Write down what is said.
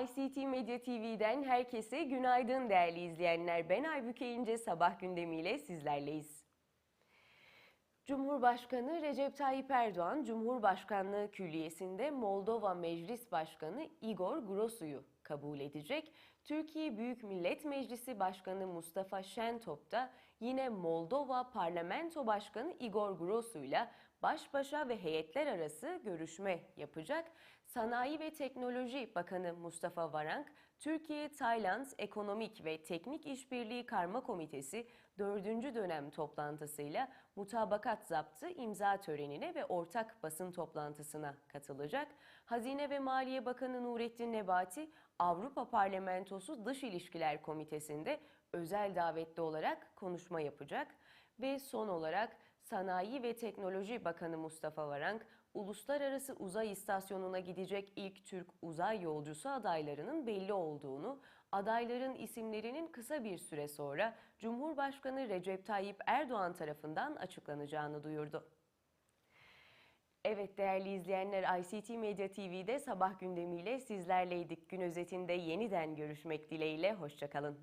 ICT Medya TV'den herkese günaydın değerli izleyenler. Ben Aybüke İnce sabah gündemiyle sizlerleyiz. Cumhurbaşkanı Recep Tayyip Erdoğan, Cumhurbaşkanlığı Külliyesi'nde Moldova Meclis Başkanı Igor Grosu'yu kabul edecek. Türkiye Büyük Millet Meclisi Başkanı Mustafa Şentop da yine Moldova Parlamento Başkanı Igor Grosu'yla baş başa ve heyetler arası görüşme yapacak. Sanayi ve Teknoloji Bakanı Mustafa Varank, Türkiye-Tayland Ekonomik ve Teknik İşbirliği Karma Komitesi 4. dönem toplantısıyla mutabakat zaptı imza törenine ve ortak basın toplantısına katılacak. Hazine ve Maliye Bakanı Nurettin Nebati, Avrupa Parlamentosu Dış İlişkiler Komitesi'nde özel davetli olarak konuşma yapacak. Ve son olarak Sanayi ve Teknoloji Bakanı Mustafa Varank, Uluslararası Uzay İstasyonu'na gidecek ilk Türk uzay yolcusu adaylarının belli olduğunu, adayların isimlerinin kısa bir süre sonra Cumhurbaşkanı Recep Tayyip Erdoğan tarafından açıklanacağını duyurdu. Evet değerli izleyenler ICT Medya TV'de sabah gündemiyle sizlerleydik. Gün özetinde yeniden görüşmek dileğiyle, hoşçakalın.